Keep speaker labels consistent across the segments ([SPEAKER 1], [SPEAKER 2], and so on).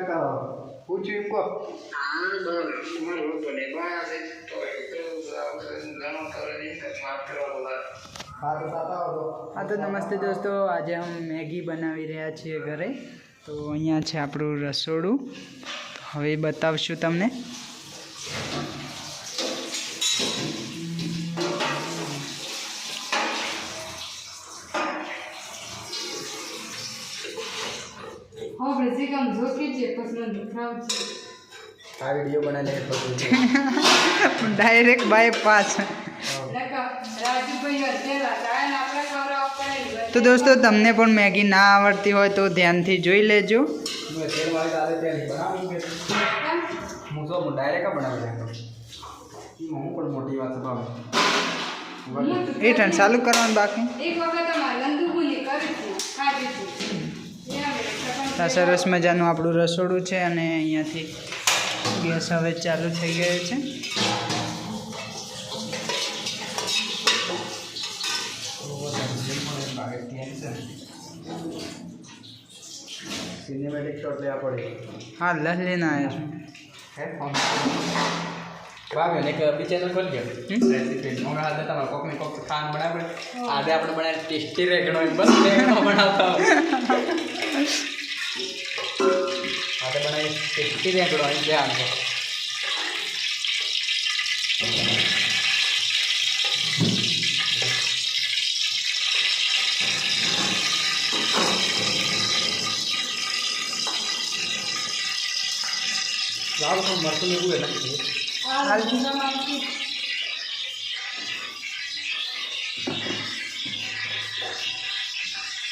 [SPEAKER 1] કરો પૂછ્યું એમ કહો.
[SPEAKER 2] હા તો
[SPEAKER 3] નમસ્તે દોસ્તો. આજે हम મેગી બનાવી રહ્યા છીએ ઘરે. તો અહીંયા છે આપણું રસોડું. હવે બતાવશું તમને.
[SPEAKER 4] હવે શીખમ જોખી છે પછી મને છે.
[SPEAKER 1] આ વીડિયો બનાવીને પછી.
[SPEAKER 3] ડાયરેક્ટ બાય પાસ
[SPEAKER 4] લખા રાજુભાઈ અત્યારે કાયન આપણે ખવડાવવા પડે
[SPEAKER 3] તો દોસ્તો તમને પણ મેગી ના આવડતી હોય તો ધ્યાનથી જોઈ લેજો. એ ચાલુ કરવાનું બાકી.
[SPEAKER 4] એક વખત
[SPEAKER 3] તો સરસ મજાનું આપણું રસોડું છે અને અહીંયાથી ગેસ હવે ચાલુ થઈ ગયો છે.
[SPEAKER 1] સિનેમેટિક શોટ લેવા પડે.
[SPEAKER 3] હા લહ લઈને આવ્યો છું.
[SPEAKER 1] હે? ભાવે ને એક બી ચેનલ ખોલ ગયો રેસીપી હું આજે તમારે કોક ને કોક ખાન બનાવે આજે આપણે બનાવી ટેસ્ટી રેગણો બસ રેગણો બનાવતા બનાવી ટેસ્ટી રેગણો એમ ધ્યાન રાખો. લાવ તો મરતું એવું એ નથી
[SPEAKER 4] આ જૂનામાંથી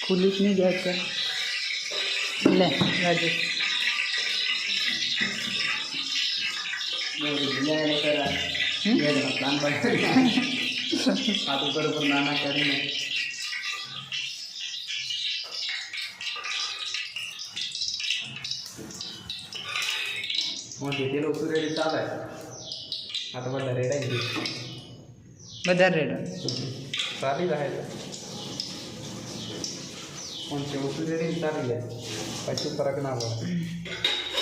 [SPEAKER 3] ખુલ્લી જ નહીં જાય છે લે
[SPEAKER 1] નાના કરીને ઓછું રેડી બધા
[SPEAKER 3] બધા રેડો
[SPEAKER 1] ચાલી રહે પછી ફરક ના પડે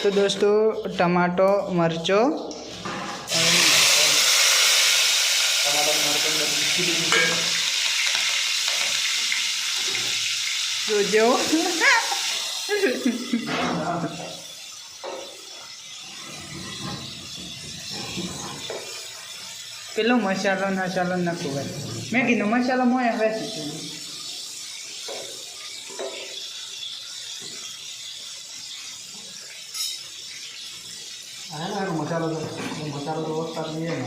[SPEAKER 3] તો દોસ્તો, ટમાટો, મરચો
[SPEAKER 1] મૂકી દીધું છે
[SPEAKER 3] જોજો પેલો મસાલો મસાલો નાખું ભાઈ મેગીનો મસાલો મોય વેચી છું
[SPEAKER 1] મસાલો તો મસાલો તો ઓછા લઈએ ને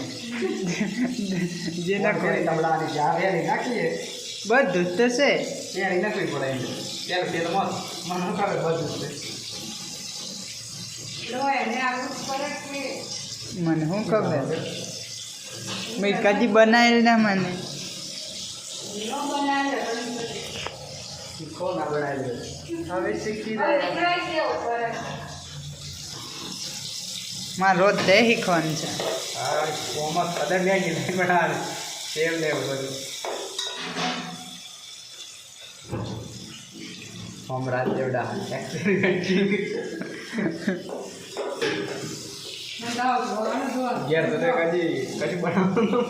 [SPEAKER 3] જે નાખો એ.
[SPEAKER 1] ટમડાની નાખીએ.
[SPEAKER 3] બધું જ તો છે
[SPEAKER 1] રેડી નાખવી પડે એમ. ત્યારે તેલ મસ્ત. મને કરે બધું જ
[SPEAKER 3] મને શું ખબર? મેં કદી બનાવેલ ના મને.
[SPEAKER 4] ન બનાવે.
[SPEAKER 1] શીખો ના બનાવી
[SPEAKER 3] હવે શીખી
[SPEAKER 4] પડે.
[SPEAKER 3] મારે રોજ તે શીખવાનું છે.
[SPEAKER 1] કોમસ કદર લે બનાવે સેવ લેવું બધું.
[SPEAKER 4] ભગવાન ભગવાન
[SPEAKER 1] ઘેર તો કદી કદી બનાવવાનું.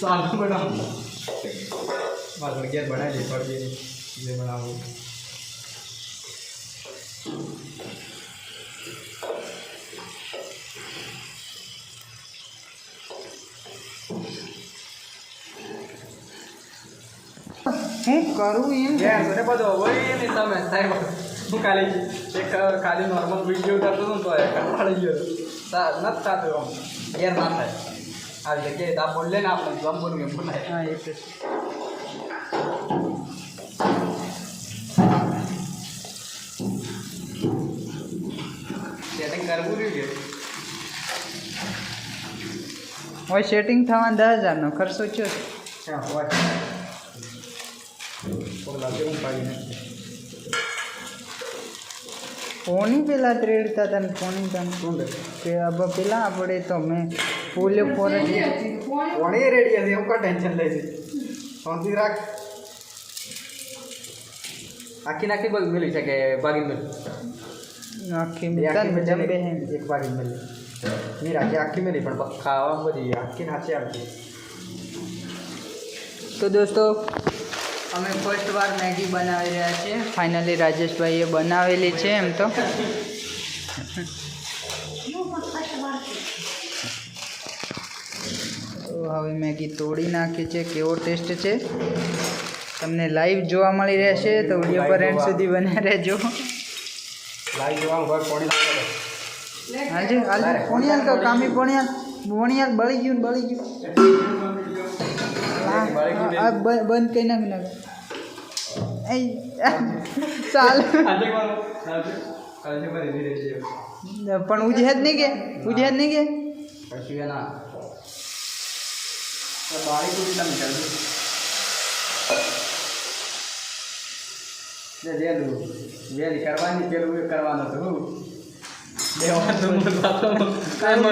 [SPEAKER 1] સાદું બનાવવાનું. માત્ર ઘેર બનાવી દે પડી જે બનાવવું.
[SPEAKER 3] હું કરું એમ?
[SPEAKER 1] ઘેર તો ને બધો હોય ને તમે સાહેબ. હું કાલે એક ખાલી નોર્મલ વીડિયો કરતો હતો તો કંટાળી ગયો. સા નથી થતું આમ ઘેર ના થાય. આવી જગ્યાએ દા બોલે ને આપણે જમ બોલું એમ બોલાય.
[SPEAKER 3] હા એ તો
[SPEAKER 1] સેટિંગ કરવું રહ્યું
[SPEAKER 3] હવે સેટિંગ થવા દસ હજારનો ખર્ચો થયો છે.
[SPEAKER 1] હોય. તો લાગે હું પાડી નાખી
[SPEAKER 3] ફોની પેલા ત્રેડતા હતા ને ફોની તમે?
[SPEAKER 1] શું
[SPEAKER 3] કે હવે પેલા આપણે તો મેં પોલિયો ફોન
[SPEAKER 4] કોણ
[SPEAKER 1] રેડી હતી. એવું કા ટેન્શન લે છે? શાંતિ રાખ. આખી નાખી બગ મેલી છે કે ભાગી મેલી?
[SPEAKER 3] આખી
[SPEAKER 1] આખી મેલી
[SPEAKER 3] જંબે હે.
[SPEAKER 1] એક બાગી મેલી. ની રાખી આખી મેલી પણ ખાવા બધી આખી નાખી આખી
[SPEAKER 3] તો દોસ્તો અમે ફર્સ્ટ વાર મેગી બનાવી રહ્યા છીએ. ફાઇનલી રાજેશભાઈએ બનાવેલી છે એમ તો. તો હવે મેગી તોડી નાખી છે. કેવો ટેસ્ટ છે? તમને લાઈવ જોવા મળી રહેશે. તો વીડિયો પર એન્ડ સુધી બન્યા રહેજો. હાજી હાજી પોણિયાલ તો કામી પોણિયાલ. પોણિયાલ બળી ગયું ને બળી ગયું. બંધ કરી નાખ નાખ એ ચાલ. પણ ઉજે જ નહીં કે? ઉજે જ નહીં કે?
[SPEAKER 1] પછી એના બાળી કુટી તમે કરજો જેલું વેલી. કરવાની પેલું એ કરવાનું હતું. દેવાનું કાંઈ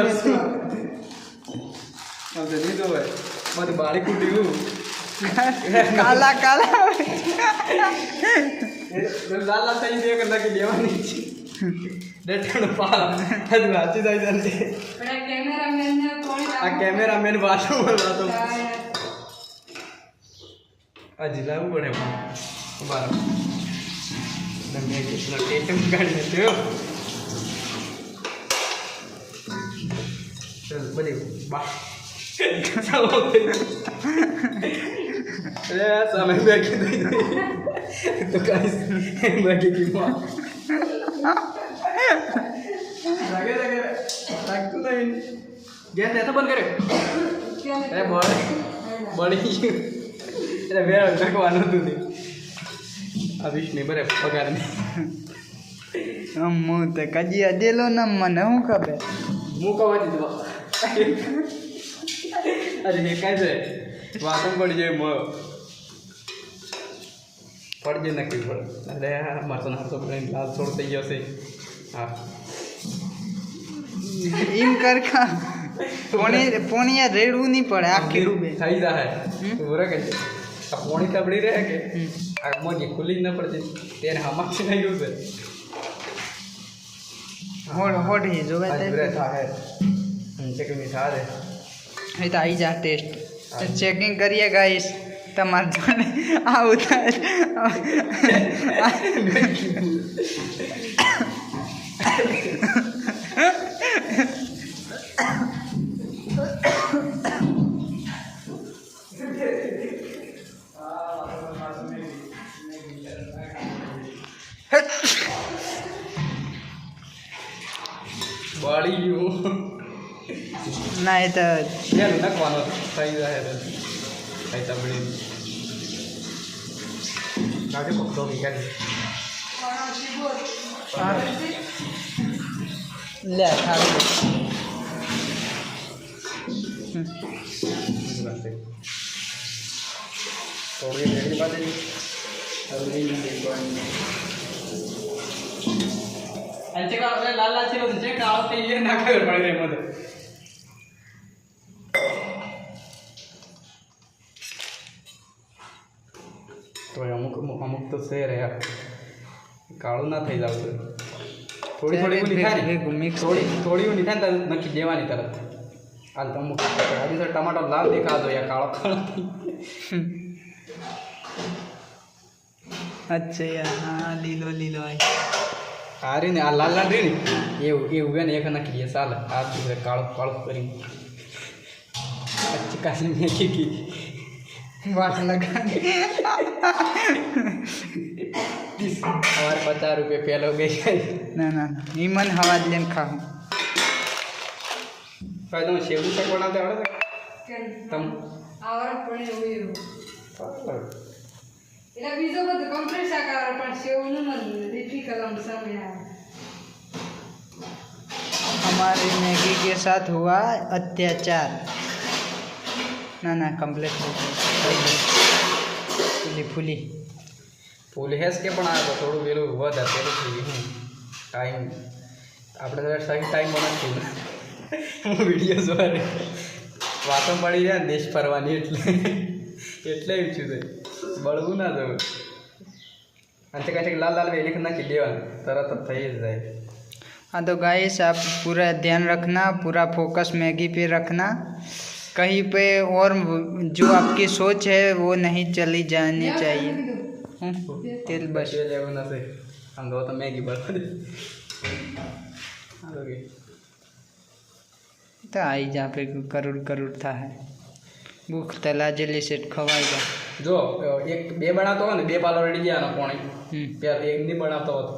[SPEAKER 1] તો લીધું હોય બધું બાળી કુટી હું
[SPEAKER 3] કાલા કાલા.
[SPEAKER 1] લાલ લાલ થઈ ગયો કે નાખી દેવાની છે ડેટાનું પાલ. હજુ વાંચી જાય છે.
[SPEAKER 4] આ
[SPEAKER 1] કેમેરામેન બોલાતો હજી લાવવું પડે બરાબર મેં કેટલો ટેટમ કાઢી ચાલ બધી બા. ચાલો એ સામે બેઠી દઈ તો કાંઈ બેઠી ગઈ માં લાગે લાગે લાગતું નહીં ગેસ તે તો બંધ કર્યો અરે બળ બળી ગયું એટલે વેળ નાખવાનું હતું તે આ વિષ્ણુ બરે પગાર નહીં
[SPEAKER 3] હું તો કજી અડેલો ને મને હું ખબર?
[SPEAKER 1] મૂકવા દીધો આજે દેખાય છે વાતો પડી જાય મો પડજે નક્કી પડે અરે મારતો નારતો પડે લાલ છોડ થઈ ગયો છે. હા.
[SPEAKER 3] એમ કર ખા. પોણી પોણીયા રેડવું નહીં પડે આખી રૂબે
[SPEAKER 1] થઈ જાય બરાબર કે આ પોણી તબડી રહે કે. આ મોજી ખુલી જ ન પડતી તેને હમાક્ષી નહીં ગયું છે.
[SPEAKER 3] હોડ હોડ હી જોવે તે.
[SPEAKER 1] થાય ચેક મીઠા દે.
[SPEAKER 3] એ તો આવી જા ટેસ્ટ. ચેકિંગ કરીએ ગાઈશ તમારે જોડે આવું થાય.
[SPEAKER 1] બળી ગયું.
[SPEAKER 3] ના એ તો
[SPEAKER 1] જેલ નાખવાનો થઈ જાય થઈ તબડી નાખે પકડો કી કરી
[SPEAKER 3] લે ખાલી
[SPEAKER 1] થોડી અંચે કા લાલ લાલ છે કાળો થઈ ગયો ના ખબર પડે એમાં તો છે રે યાર. કાળું ના થઈ જાવ થોડી થોડી ઊંડી થાય ને.
[SPEAKER 3] mix
[SPEAKER 1] થોડી થોડી ઊંડી થાય ને તારે નક્કી દેવાની તરત. હાલ તો અમુક હજી સર ટમાટો લાલ દેખાતો યાર કાળો કાળો.
[SPEAKER 3] અચ્છા યાર હા લીલો લીલો
[SPEAKER 1] આ રે ને આ લાલ લાલ રે ને. એવું એવું હોય ને એક નાખી ચાલે. આ કાળો કાળો કરી ચિકાસી મેં ગઈ
[SPEAKER 3] વાટ લગાડી
[SPEAKER 1] અમારે પચાસ રૂપિયા પેલો ગઈ
[SPEAKER 3] ના ના ના ઈ મને હવા જ લઈને ખાવું
[SPEAKER 1] ભાઈ તમે શેવડું શાક બનાવતા આવડે છે તમ
[SPEAKER 4] આવડે પણ એવું એવું એટલે બીજો બધું કમ્પ્લીટ શાક આવડે પણ સેવનું નથી ડિફિકલ્ટ આમ સમય આવે
[SPEAKER 3] हमारे मैगी के साथ हुआ अत्याचार ना ना कंप्लीट हो गई फूली फूली
[SPEAKER 1] ફૂલ હેસ કે પણ આ તો થોડું પેલું વધારે પેલું થઈ ગયું ટાઈમ આપણે તો સહી ટાઈમ નથી હું વિડીયો જોવા રે વાતો પડી જાય ને દેશ ફરવાની એટલે એટલે એમ છું તે બળવું ના જવું અને તે કહે છે કે લાલ લાલ વેલી નાખી દેવાનું તરત જ થઈ જ જાય
[SPEAKER 3] हाँ तो गाइस आप पूरा ध्यान रखना पूरा फोकस मैगी पे रखना कहीं पे और जो आपकी सोच है वो नहीं चली जानी चाहिए हम्म, तेल बस
[SPEAKER 1] બસ એવું નથી આમ તો તો મેગી બનાવી દે હાલો કે
[SPEAKER 3] तो आई जहाँ पे करोड़ करोड़ था है भूख तला जली सेट खवाएगा
[SPEAKER 1] જો એક બે બનાવતો હોય ને બે પાલો રેડી જવાનો પોણી
[SPEAKER 3] हम्म,
[SPEAKER 1] બે એક નહીં બનાવતો હતો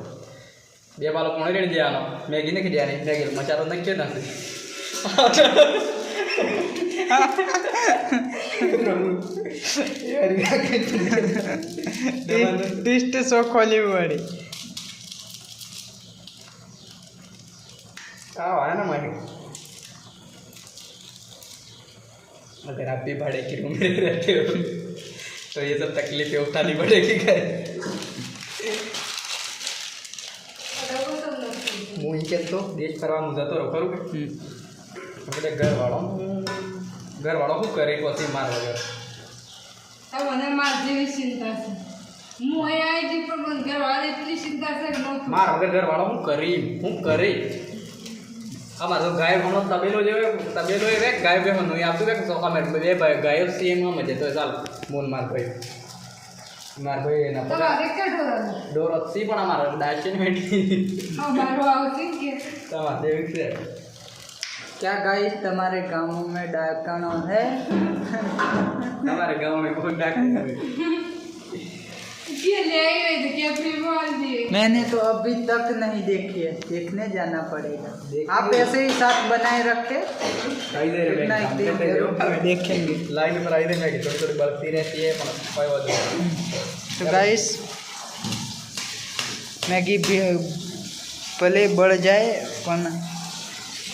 [SPEAKER 1] બે પાલો પોણી રેડી જવાનો મેગી નાખી દેવાની મેગી મસાલો નાખી નથી
[SPEAKER 3] टेस्ट सो खोली बड़ी
[SPEAKER 1] आओ है ना माही अगर आप भी भाड़े के रूम में रहते हो तो ये सब तकलीफें उठानी पड़ेगी घर હું ઈ કહેતો દેશ ફરવાનું જતો રહો ખરું કે
[SPEAKER 3] हम्म,
[SPEAKER 1] એટલે ઘરવાળો ઘરવાળો શું કરે પછી માર વગર?
[SPEAKER 4] મને માર જેવી ચિંતા છે. હું અહીંયા આવી પણ મને ઘરવાળા એટલી ચિંતા છે કે
[SPEAKER 1] માર વગર ઘરવાળો હું કરી હું કરી. અમારે તો ગાય ભણો તબેલો જેવો તબેલો એ વેક ગાય બેહનો એ આપતું તો અમે બે ભાઈ ગાયો સેમ આમ જ તો ચાલ મોન માર ભાઈ. માર ભાઈ એના
[SPEAKER 4] ઢોરાનું?
[SPEAKER 1] ડોરો સી પણ અમારે ડાયશન મેટી
[SPEAKER 4] આ મારો આવતી કે.
[SPEAKER 1] તમારે દેવી છે.
[SPEAKER 3] क्या गाइस तुम्हारे गाँव में डाकणो है?
[SPEAKER 4] हमारे गाँव में कौन डाक है?
[SPEAKER 3] मैंने तो अभी तक नहीं देखी है देखने जाना पड़ेगा। आप ऐसे ही साथ बनाए रखे। देखेंगे।
[SPEAKER 1] लाइन पर आई देखेंगे थोड़ी थोड़ी बढ़ती रहती है पर कोई बात नहीं।
[SPEAKER 3] तो गाइस मैगी भी भले बढ़ जाए पर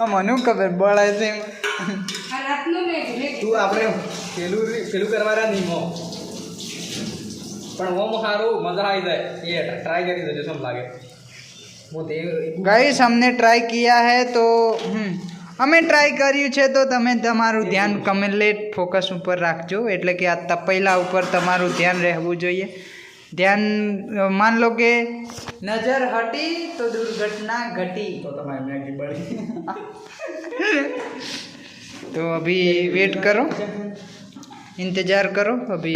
[SPEAKER 3] આ મને ખબર? બળાય છે
[SPEAKER 1] તું આપણે પેલું પેલું કરવાના નિયમો પણ ઓમ સારું મજા આવી જાય. એ ટ્રાય કરી દેજો શું લાગે.
[SPEAKER 3] ગાઈસ અમને ટ્રાય કિયા હે તો અમે ટ્રાય કર્યું છે તો તમે તમારું ધ્યાન કમલેટ ફોકસ ઉપર રાખજો. એટલે કે આ તપેલા ઉપર તમારું ધ્યાન રહેવું જોઈએ. ધ્યાન અ, માન લો કે નજર હટી તો દુર્ઘટના ઘટી
[SPEAKER 1] તો તમારી મેગી બળી
[SPEAKER 3] तो अभी वेट करो इंतज़ार करो अभी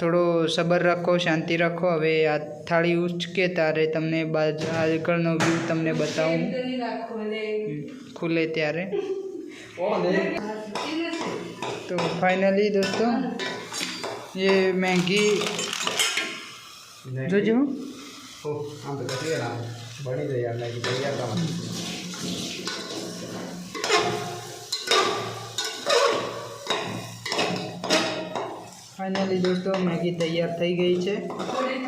[SPEAKER 3] થોડો સબર રાખો શાંતિ રાખો હવે આ થાળી ઉચકે તારે તમને બાજ આગળનો વ્યૂ તમને બતાવું
[SPEAKER 4] नहीं रखो ले
[SPEAKER 3] હમ, ખુલે ત્યારે
[SPEAKER 1] ઓ ને
[SPEAKER 3] तो फाइनली दोस्तों ये मैगी જોજો
[SPEAKER 1] ઓ આમ તો કસી ના બની જાય યાર લાગી તૈયાર કામ
[SPEAKER 3] ફાઇનલી દોસ્તો મેગી તૈયાર થઈ ગઈ છે. થોડી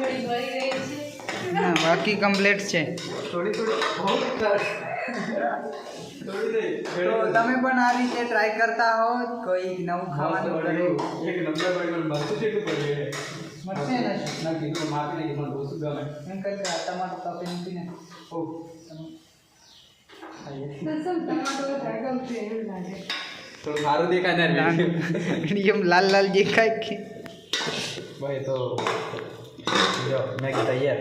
[SPEAKER 3] બાકી કમ્પ્લીટ છે.
[SPEAKER 1] થોડી થોડી
[SPEAKER 3] તમે પણ આ રીતે ટ્રાય કરતા હો કોઈ નવું ખાવાનું
[SPEAKER 1] એક નંબર
[SPEAKER 3] મળશે ને?
[SPEAKER 1] ના કીધું માપી નહીં મને બહુ ગમે.
[SPEAKER 3] એમ કરી કે તમારું કાપી
[SPEAKER 1] ઓ. થોડું સારું દેખાય ને
[SPEAKER 3] લાલ લાલ દેખાય કે.
[SPEAKER 1] ભાઈ તો મેગી તૈયાર.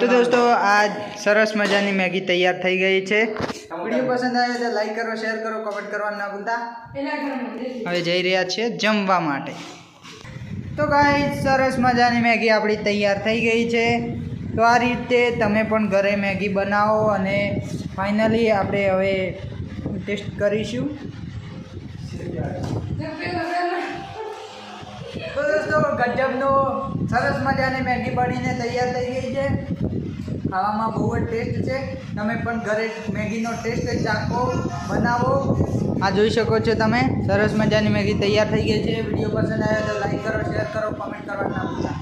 [SPEAKER 3] તો દોસ્તો આ સરસ મજાની મેગી તૈયાર થઈ ગઈ છે. વીડિયો પસંદ આવે તો લાઈક કરો શેર કરો કમેન્ટ કરવાનું ના ભૂલતા. હવે જઈ રહ્યા છીએ જમવા માટે. તો કાંઈ સરસ મજાની મેગી આપણી તૈયાર થઈ ગઈ છે. તો આ રીતે તમે પણ ઘરે મેગી બનાવો અને ફાઇનલી આપણે હવે ટેસ્ટ કરીશું. તો દોસ્તો, ગજબનો સરસ મજાની મેગી બનીને તૈયાર થઈ ગઈ છે. ખાવામાં બહુ જ ટેસ્ટ છે. તમે પણ ઘરે મેગીનો ટેસ્ટ ચાખો, બનાવો. આ જોઈ શકો છો તમે. સરસ મજાની મેગી તૈયાર થઈ ગઈ છે. વીડિયો પસંદ આવ્યો તો લાઈક કરો શેર કરો કમેન્ટ કરવા ના ભૂલતા